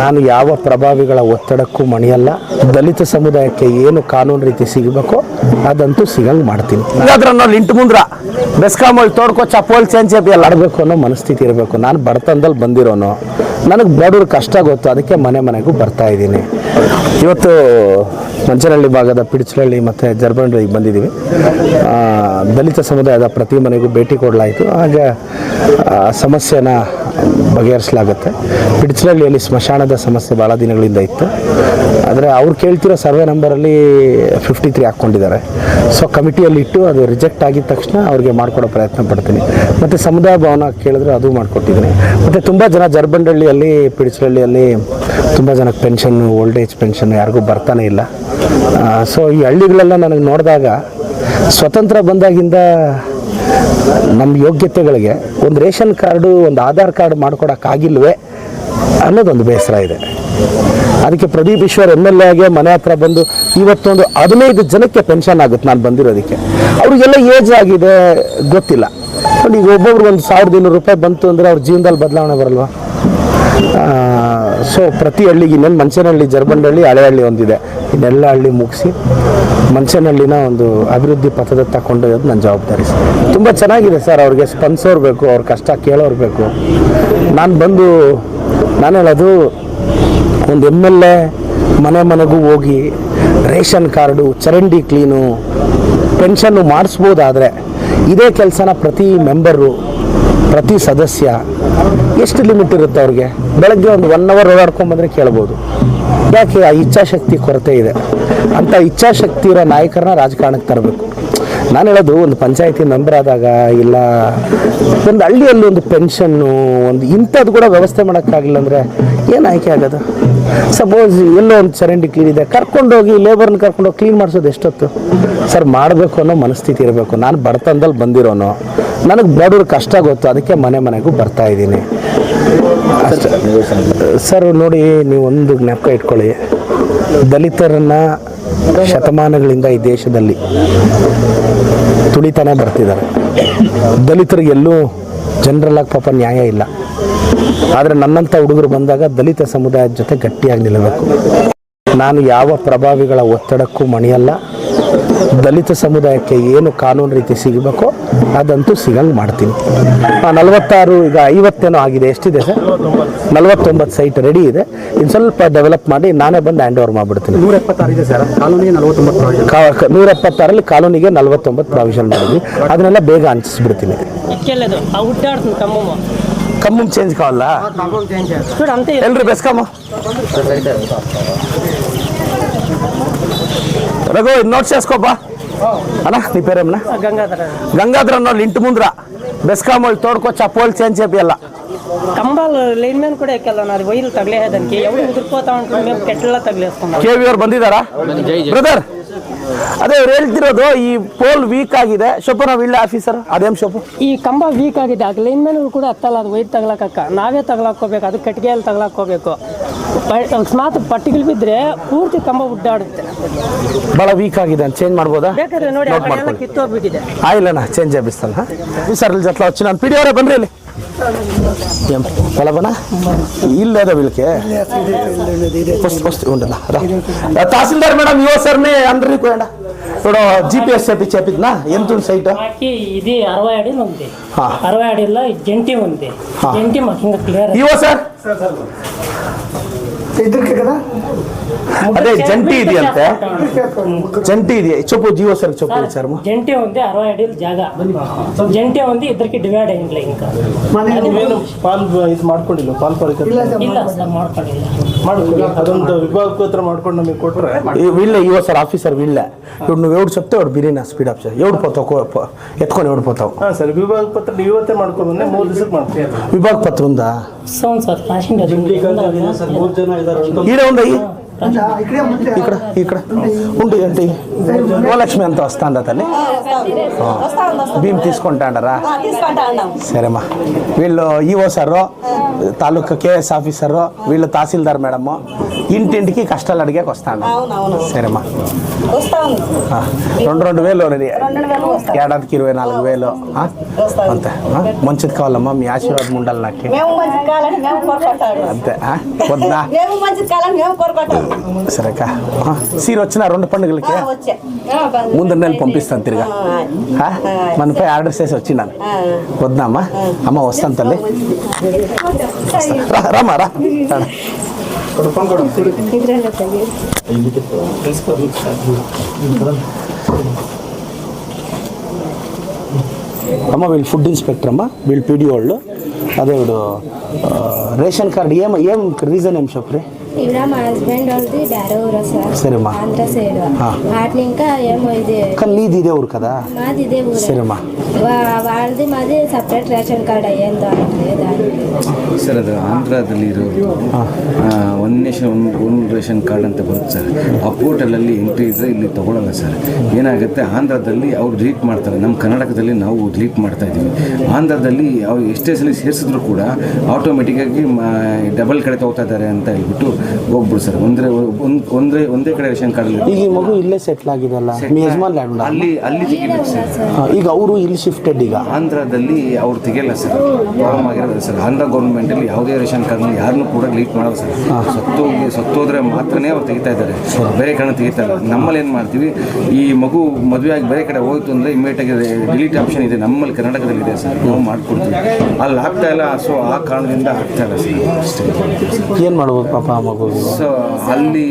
ನಾನು ಯಾವ ಪ್ರಭಾವಿಗಳ ಒತ್ತಡಕ್ಕೂ ಮಣಿಯಲ್ಲ. ದಲಿತ ಸಮುದಾಯಕ್ಕೆ ಏನು ಕಾನೂನು ರೀತಿ ಸಿಗಬೇಕು ಅದಂತೂ ಸಿಗಂಗೆ ಮಾಡ್ತೀನಿ. ಲಿಂಟ್ ಮುಂದ್ರ ಬೆಸ್ಕಾಮ್ ಅಲ್ಲಿ ತೋಡ್ಕೋ ಚಪ್ಪೋಲ್ ಚೇಂಜ್ ಎಲ್ಲ ಆಡಬೇಕು ಅನ್ನೋ ಮನಸ್ಥಿತಿ ಇರಬೇಕು. ನಾನು ಬಡತನದಲ್ಲಿ ಬಂದಿರೋನು. ನನಗೆ ಬಡವ್ರ ಕಷ್ಟ ಗೊತ್ತು. ಅದಕ್ಕೆ ಮನೆ ಮನೆಗೂ ಬರ್ತಾ ಇದ್ದೀನಿ. ಇವತ್ತು ಮಂಚನಹಳ್ಳಿ ಭಾಗದ ಪಿಡಿಚಲಹಳ್ಳಿ ಮತ್ತು ಜರ್ಬಂಡ್ರಿಗೆ ಬಂದಿದ್ದೀವಿ. ದಲಿತ ಸಮುದಾಯದ ಪ್ರತಿ ಮನೆಗೂ ಭೇಟಿ ಕೊಡಲಾಯಿತು. ಹಾಗೆ ಸಮಸ್ಯೆನ ಬಗೆಹರಿಸಲಾಗುತ್ತೆ. ಪಿಡಿಚಲಹಳ್ಳಿಯಲ್ಲಿ ಸ್ಮಶಾನದ ಸಮಸ್ಯೆ ಭಾಳ ದಿನಗಳಿಂದ ಇತ್ತು. ಆದರೆ ಅವ್ರು ಕೇಳ್ತಿರೋ ಸರ್ವೆ ನಂಬರಲ್ಲಿ ಫಿಫ್ಟಿ ತ್ರೀ ಹಾಕ್ಕೊಂಡಿದ್ದಾರೆ. ಸೊ ಕಮಿಟಿಯಲ್ಲಿ ಇಟ್ಟು ಅದು ರಿಜೆಕ್ಟ್ ಆಗಿದ ತಕ್ಷಣ ಅವ್ರಿಗೆ ಮಾಡಿಕೊಡೋ ಪ್ರಯತ್ನ ಪಡ್ತೀನಿ. ಮತ್ತು ಸಮುದಾಯ ಭವನ ಕೇಳಿದ್ರೆ ಅದು ಮಾಡಿಕೊಟ್ಟಿದ್ದೀನಿ. ಮತ್ತು ತುಂಬ ಜನ ಜರ್ಬಂಡಹಳ್ಳಿಯಲ್ಲಿ ಪಿಡಿಚಲಹಳ್ಳಿಯಲ್ಲಿ ತುಂಬ ಜನಕ್ಕೆ ಪೆನ್ಷನ್ ಓಲ್ಡ್ ಏಜ್ ಪೆನ್ಷನ್ ಯಾರಿಗೂ ಬರ್ತಾನೆ ಇಲ್ಲ. ಸೊ ಈ ಹಳ್ಳಿಗಳೆಲ್ಲ ನನಗೆ ನೋಡಿದಾಗ ಸ್ವತಂತ್ರ ಬಂದಾಗಿಂದ ನಮ್ಮ ಯೋಗ್ಯತೆಗಳಿಗೆ ಒಂದು ರೇಷನ್ ಕಾರ್ಡು, ಒಂದು ಆಧಾರ್ ಕಾರ್ಡ್ ಮಾಡ್ಕೊಡೋಕ್ಕಾಗಿಲ್ವೇ ಅನ್ನೋದೊಂದು ಬೇಸರ ಇದೆ. ಅದಕ್ಕೆ ಪ್ರದೀಪ್ ಈಶ್ವರ್ ಎಂ ಎಲ್ ಎಗೆ ಮನೆ ಹತ್ರ ಬಂದು ಇವತ್ತೊಂದು ಹದಿನೈದು ಜನಕ್ಕೆ ಪೆನ್ಷನ್ ಆಗುತ್ತೆ ನಾನು ಬಂದಿರೋದಕ್ಕೆ. ಅವ್ರಿಗೆಲ್ಲ ಏಜ್ ಆಗಿದೆ ಗೊತ್ತಿಲ್ಲ. ಈಗ ಒಬ್ಬೊಬ್ರು ಒಂದು ಸಾವಿರದ ಇನ್ನೂರು ರೂಪಾಯಿ ಬಂತು ಅಂದರೆ ಅವ್ರ ಜೀವನದಲ್ಲಿ ಬದಲಾವಣೆ ಬರಲ್ವಾ? ಸೊ ಪ್ರತಿ ಹಳ್ಳಿಗೆ ಇನ್ನೊಂದು ಮಂಚನಹಳ್ಳಿ ಜರ್ಬಂಡಹಳ್ಳಿ ಹಳೆಹಳ್ಳಿ ಒಂದಿದೆ. ಇನ್ನೆಲ್ಲ ಹಳ್ಳಿ ಮುಗಿಸಿ ಮಂಚನಹಳ್ಳಿನ ಒಂದು ಅಭಿವೃದ್ಧಿ ಪಥದತ್ತ ಕೊಂಡೊಯ್ಯೋದು ನನ್ನ ಜವಾಬ್ದಾರಿ ಸರ್. ತುಂಬ ಚೆನ್ನಾಗಿದೆ ಸರ್ ಅವ್ರಿಗೆ ಸ್ಪಂದಿಸೋರು ಬೇಕು, ಅವ್ರ ಕಷ್ಟ ಕೇಳೋರು ಬೇಕು. ನಾನು ಬಂದು ನಾನು ಹೇಳೋದು, ಒಂದು ಎಂ ಎಲ್ ಎ ಮನೆ ಮನೆಗೂ ಹೋಗಿ ರೇಷನ್ ಕಾರ್ಡು, ಚರಂಡಿ ಕ್ಲೀನು ಪೆನ್ಷನ್ನು ಮಾಡಿಸ್ಬೋದಾದರೆ ಇದೇ ಕೆಲಸನ ಪ್ರತಿ ಮೆಂಬರು ಪ್ರತಿ ಸದಸ್ಯ, ಎಷ್ಟು ಲಿಮಿಟ್ ಇರುತ್ತೆ ಅವ್ರಿಗೆ? ಬೆಳಗ್ಗೆ ಒಂದು ಒನ್ ಅವರ್ ಓಡಾಡ್ಕೊಂಬಂದ್ರೆ ಕೇಳ್ಬೋದು. ಯಾಕೆ ಆ ಇಚ್ಛಾಶಕ್ತಿ ಕೊರತೆ ಇದೆ? ಅಂಥ ಇಚ್ಛಾಶಕ್ತಿ ಇರೋ ನಾಯಕರನ್ನ ರಾಜಕಾರಣಕ್ಕೆ ತರಬೇಕು. ನಾನು ಹೇಳೋದು, ಒಂದು ಪಂಚಾಯತಿ ಮೆಂಬರ್ ಆದಾಗ ಇಲ್ಲ, ಒಂದು ಹಳ್ಳಿಯಲ್ಲಿ ಒಂದು ಪೆನ್ಷನ್ನು ಒಂದು ಇಂಥದ್ದು ಕೂಡ ವ್ಯವಸ್ಥೆ ಮಾಡೋಕ್ಕಾಗಿಲ್ಲ ಅಂದರೆ ಏನು ಆಯ್ಕೆ ಆಗೋದು? ಸಪೋಸ್ ಎಲ್ಲೋ ಒಂದು ಚರಂಡಿ ಕ್ಲೀನ್ ಇದೆ ಕರ್ಕೊಂಡೋಗಿ ಲೇಬರ್ನ ಕರ್ಕೊಂಡೋಗಿ ಕ್ಲೀನ್ ಮಾಡಿಸೋದು ಎಷ್ಟೊತ್ತು? ಸರ್ ಮಾಡಬೇಕು ಅನ್ನೋ ಮನಸ್ಥಿತಿ ಇರಬೇಕು. ನಾನು ಬಡತನದಲ್ಲಿ ಬಂದಿರೋನು, ನನಗೆ ಬಡವ್ರ ಕಷ್ಟ ಗೊತ್ತು, ಅದಕ್ಕೆ ಮನೆ ಮನೆಗೂ ಬರ್ತಾ ಇದ್ದೀನಿ. ಸರ್, ನೋಡಿ, ನೀವು ಒಂದು ಜ್ಞಾಪಕ ಇಟ್ಕೊಳ್ಳಿ. ದಲಿತರನ್ನ ಶತಮಾನಗಳಿಂದ ಈ ದೇಶದಲ್ಲಿ ತುಳಿತಾನೆ ಬರ್ತಿದ್ದಾರೆ. ದಲಿತರಿಗೆ ಎಲ್ಲೂ ಜನರಲ್ ಪಾಪ ನ್ಯಾಯ ಇಲ್ಲ. ಆದರೆ ನನ್ನಂಥ ಹುಡುಗರು ಬಂದಾಗ ದಲಿತ ಸಮುದಾಯದ ಜೊತೆ ಗಟ್ಟಿಯಾಗಿ ನಿಲ್ಲಬೇಕು. ನಾನು ಯಾವ ಪ್ರಭಾವಿಗಳ ಒತ್ತಡಕ್ಕೂ ಮಣಿಯಲ್ಲ. ದಲಿತ ಸಮುದಾಯಕ್ಕೆ ಏನು ಕಾನೂನು ರೀತಿ ಸಿಗಬೇಕೋ ಅದಂತೂ ಸಿಗಂಗೆ ಮಾಡ್ತೀನಿ ಆ, ನಲವತ್ತಾರು ಈಗ ಐವತ್ತೇನೋ ಆಗಿದೆ ಎಷ್ಟಿದೆ ಸರ್ ನಲವತ್ತೊಂಬತ್ತು ಸೈಟ್ ರೆಡಿ ಇದೆ ಇನ್ನು ಸ್ವಲ್ಪ ಡೆವಲಪ್ ಮಾಡಿ ನಾನೇ ಬಂದು ಹ್ಯಾಂಡ್ ಓವರ್ ಮಾಡಿಬಿಡ್ತೀನಿ ನೂರ ಎಪ್ಪತ್ತಾರು ಇದೆ ಸರ್ ಕಾನೂನಿಗೆ ನಲವತ್ತೊಂಬತ್ತು ಪ್ರಾವಿಷನ್ ನೂರ ಎಪ್ಪತ್ತಾರಲ್ಲಿ ಕಾಲೋನಿಗೆ ನಲವತ್ತೊಂಬತ್ತು ಪ್ರಾವಿಷನ್ ಮಾಡಿದ್ವಿ ಅದನ್ನೆಲ್ಲ ಬೇಗ ಹಂಚಿಸ್ಬಿಡ್ತೀನಿ ఇక్కలేదు ఆ ఉట్టాడుతుంది కమ్మమ్మ ಕಮ್ಮು ಚೇಂಜ್ ಕಾವಲ್ಲ చూడు అంతే ಎಲ್ರಿ ಬೆಸ್ಕಮ್ಮ ರಘು ಇದು ನೋಟ್ಸ್ చేసుకోపా అన్న నీ పేరేమన్నా గంగాధర గంగాధర అన్న ఇంటి ముందర బెస్కామ్ వాళ్ళు తోడుకొచ్చి ఆ పోల్ చేంజ్ చేపియాల కంబాలు లైన్ మ్యాన్ కూడా ఎక్కెళ్ళాను అది వైర్లు తగిలేదానికి ఎవరు ముదిరిపోతా ఉంటుంది మేము కెట్లా తగిలేసుకున్నాం ಕೆ ವಿ ಅವ್ರು ಬಂದಿದ್ದಾರಾ ಬ್ರದರ್ ಅದೇ ಅವ್ರು ಹೇಳ್ತಿರೋದು ಈ ಪೋಲ್ ವೀಕ್ ಆಗಿದೆ. ಶೋಪು ನಾವು ಇಲ್ಲ ಆಫೀಸರ್ ಅದೇ ಶೋಪು ಈ ಕಂಬ ವೀಕ್ ಆಗಿದೆ. ಆ ಲೈನ್ ಕೂಡ ಹತ್ತಲ್ಲ ಅದು ವೈಟ್ ತಗ್ಲಾಕಕ್ಕ. ನಾವೇ ತಗ್ಲಾಕೋಬೇಕು ಅದು ಕಟ್ಟಿಗೆಯಲ್ಲಿ ತಗ್ಲಾಕೋಬೇಕು ಅಕಸ್ಮಾತ್ ಪಟ್ಟಿಗಳು ಬಿದ್ದರೆ ಪೂರ್ತಿ ಕಂಬ ಉಡ್ಡಾಡುತ್ತೆ. ಭಾಳ ವೀಕ್ ಆಗಿದೆ ಅಂತ. ಚೇಂಜ್ ಮಾಡ್ಬೋದಾ? ಬೇಕಾದ್ರೆ ನೋಡಿ ಕಿತ್ತೋಗ್ಬಿಟ್ಟಿದೆ. ಆಗಿಲ್ಲಣ್ಣ ಚೇಂಜ್ ಆಗಿಸ್ತಲ್ಲ ಸರ್ ಜೊತೆ ನಾನು ಪಿ ಡಿ ಅವರೇ ಬನ್ನಿ ಇಲ್ಲಿ. పొలబనా ఇల్లు లేదా వీళ్ళకి ఫస్ట్ ఫస్ట్ ఉండనా రా తహసీల్దార్ మేడం ఇవో సార్ని అందరినీ పోయండా ఇప్పుడు జిపిఎస్ చెప్పి చెప్పిద్నా ఎంత ఉంది సైట్ మాకి ఇది అరవై అడిలు ఉంది ఆ. అరవై అడిలో జంటి ఉంది ఆ. జంటి మాకు ఇంకా క్లియర్ ఇవో సార్ ಇದ್ರಕ್ಕೆ కదా అదే జంటి ఇది అంతే జంటి ఇది చెప్పు జియో సార్ చెప్పు సార్ జంటి ఉంది అరవై అడిలు జాగా జంటి ఉంది ఇద్దరికి డివైడ్ అయింది ఇంకా అది ಪಾಲ್ ಇದು ಮಾಡ್ಕೊಂಡಿಲ್ಲ ಪಾಲ್ ಪರಿಕರ ಇಲ್ಲ ಸರ್ ಮಾಡ್ಕೊಂಡಿಲ್ಲ ಮಾಡ್ಕೊಳ್ಳಿ ಅದೊಂದು ವಿಭಾಗಕ್ಕೆ ಹತ್ರ ಮಾಡ್ಕೊಂಡು ನಮಗೆ ಕೊಟ್ರೆ వీళ్ళే ఇవో సార్ ఆఫీసర్ వీళ్ళే ఇప్పుడు నువ్వు ఎవడు చెప్తే వాడు బిర్యానీ స్పీడ్ అప్ చేయి ఎవడు పోతావు కో- పో- ఎత్తుకొని ఎవడు పోతావు ಹಾ ಸರ್ ವಿಭಾಗ ಪತ್ರ ಇವತ್ತೇ ಮಾಡ್ಕೊಂಡ್ಬಂದ್ರೆ ಮೂರು ದಿವಸಕ್ಕೆ ಮಾಡ್ತೀವಿ విభాగ పత్రం ఉందా అవును సార్ రాసింది అది ಮೂರು ಜನ ಇದಾರೆ ఈడే ఉంది ಇಕಡೆ ಮುಂದೆ ఇక్కడ ఇక్కడ ఉండి ఏంటి? గోలక్ష్మి అంత వస్తుందా తల్లి? భీమ్ తీసుకుంటాండరా సరేమ్మా వీళ్ళు E O sir taluka K S officer వీళ్ళు తహసీల్దార్ మేడము ఇంటింటికి కష్టాలు అడిగాక వస్తాను సరేమ్మా రెండు రెండు వేలు ఏడాదికి ఇరవై నాలుగు వేలు. అంతే? మంచిది కావాలమ్మా మీ ఆశీర్వాదం ఉండాలి నాకు. అంతే? వద్దా? సరేకా? సీరు వచ్చిన రెండు పండుగలకి? ముందు నెల పంపిస్తాను తిరిగా? మనపై ఆర్డర్ చేసి వచ్చినాను. వద్దామా అమ్మ వస్తాను తల్లి. రామా రా. అమ్మ వీళ్ళు ఫుడ్ ఇన్స్పెక్టర్ అమ్మ. వీళ్ళు పీడి వాళ్ళు అదే వీడు ఆ, రేషన్ కార్డు ఏం ఏం రీజన్ ఏం చెప్పరే ఇక్కడ మా హస్బెండ్ వాళ్ళది ಬೇರೆ ಊರ ಸರ್ సరేమ్మా ಆಂಧ್ರ ಸೈಡ್ ಹಾ. వాటిని ఇంకా ఏమో ఇది కానీ నీది ఇదే ఊరు కదా మాది ఇదే ఊరు సరేమ్మా వాళ్ళది మాది సపరేట్ రేషన్ కార్డ్ అయ్యేందో అంటే దానికి ಸರ್ ಅದು ಆಂಧ್ರದಲ್ಲಿ ಇರೋದು one nation one one ration card ಅಂತ ಬರುತ್ತೆ ಸರ್ ಆ ಪೋರ್ಟಲಲ್ಲಿ ಎಂಟ್ರಿ ಇದ್ದರೆ ಇಲ್ಲಿ ತಗೊಳ್ಳಲ್ಲ ಸರ್ ಏನಾಗುತ್ತೆ ಆಂಧ್ರದಲ್ಲಿ ಅವ್ರು ಡಿಲೀಟ್ ಮಾಡ್ತಾರೆ ನಮ್ಮ ಕರ್ನಾಟಕದಲ್ಲಿ ನಾವು ಡಿಲೀಟ್ ಮಾಡ್ತಾ ಇದ್ದೀವಿ ಆಂಧ್ರದಲ್ಲಿ ಅವ್ರು ಎಷ್ಟೇ ಸಲ ಸೇರಿಸಿದ್ರು ಕೂಡ ಆಟೋಮೆಟಿಕ್ಕಾಗಿ ಡಬಲ್ ಕಡೆ ತಗೋತಾ ಇದ್ದಾರೆ ಅಂತ ಹೇಳ್ಬಿಟ್ಟು ಹೋಗ್ಬಿಡು ಸರ್ ಒಂದ್ರೆ ಒಂದ್ರೆ ಒಂದೇ ಕಡೆ ರೇಷನ್ ಕಾರ್ಡ್ ಈಗ ಈ ಮಗು ಇಲ್ಲೇ ಸೆಟ್ಲ್ ಆಗಿದೆಲ್ಲ మీ ಯಜಮಾನ್ ಲ್ಯಾಂಡ್ ಅಲ್ಲಿ ಅಲ್ಲಿ ತೆಗಿಬೇಕು ಸರ್. ಈಗ ಅವರು ಇಲ್ಲಿ ಶಿಫ್ಟೆಡ್ ಈಗ? ಆಂಧ್ರದಲ್ಲಿ ಅವ್ರು ತೆಗಿಯಲ್ಲ ಸರ್ ಪ್ರಾಬ್ಲಮ್ ಆಗಿರೋದು ಸರ್. ಆಂಧ್ರ ಗೌರ್ಮೆಂಟಲ್ಲಿ ಯಾವುದೇ ರೇಷನ್ ಕಾರ್ಡ್ ಯಾರನ್ನೂ ಕೂಡ ಲೀಟ್ ಮಾಡೋದು ಸರ್. ಸತ್ತೋಗಿ ಸತ್ತೋದ್ರೆ ಮಾತ್ರನೇ ಅವ್ರು ತೆಗಿತಾ ಇದ್ದಾರೆ. ಬೇರೆ ಕಡೆ ತೆಗಿತಾ ಇಲ್ಲ. ನಮ್ಮಲ್ಲಿ ಏನು ಮಾಡ್ತೀವಿ ಈ ಮಗು ಮದುವೆ ಆಗಿ ಬೇರೆ ಕಡೆ ಹೋಯ್ತು ಅಂದರೆ ಇಮಿಡಿಯೇಟಾಗಿ ಡಿಲೀಟ್ ಆಪ್ಷನ್ ಇದೆ. ನಮ್ಮಲ್ಲಿ ಕರ್ನಾಟಕದಲ್ಲಿ ಇದೆ ಸರ್. ನಾವು ಮಾಡ್ಕೊಡ್ತೀವಿ. ಅಲ್ಲಿ ಆಗ್ತಾ ಇಲ್ಲ ಸೊ ಆ ಕಾರಣದಿಂದ ಆಗ್ತಾ ಇಲ್ಲ ಸರ್. ಏನು ಮಾಡ್ಬೋದು ಪಾಪ ಮಗು ಸೊ ಅಲ್ಲಿ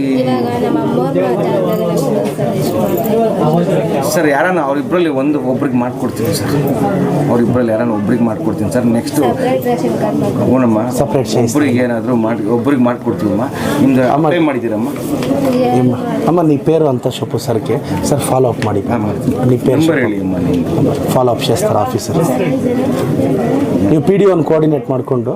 ಸರ್ ಯಾರನ್ನ ಅವರಿಬ್ಬರಲ್ಲಿ ಒಂದು ಒಬ್ರಿಗೆ ಮಾಡ್ಕೊಡ್ತೀನಿ ಸರ್ ಅವರಿಬ್ಬರಲ್ಲಿ ಯಾರನ್ನ ಒಬ್ರಿಗೆ ಮಾಡ್ಕೊಡ್ತೀನಿ ಸರ್ ನೆಕ್ಸ್ಟು ಹ್ಞೂನಮ್ಮ ಸಪ್ರೇಟ್ ಒಬ್ರಿಗೆ ಏನಾದರೂ ಮಾಡಿ ಒಬ್ರಿಗೆ ಮಾಡ್ಕೊಡ್ತೀವಮ್ಮ? ನಿಮ್ದು ಏನು ಮಾಡಿದ್ದೀರಮ್ಮ? ಅಮ್ಮ ನೀ ಪೇರು ಅಂತ ಶೋಪು ಸರ್ಗೆ. ಸರ್ ಫಾಲೋ ಅಪ್ ಮಾಡಿ. ಅಮ್ಮ ಪೇರು ಫಾಲೋ ಅಪ್ ಶೇಸ್ತಾರೆ ಆಫೀಸರ್ ನೀವು ಪಿ ಡಿ ಒನ್ ಕೋಆರ್ಡಿನೇಟ್ ಮಾಡಿಕೊಂಡು.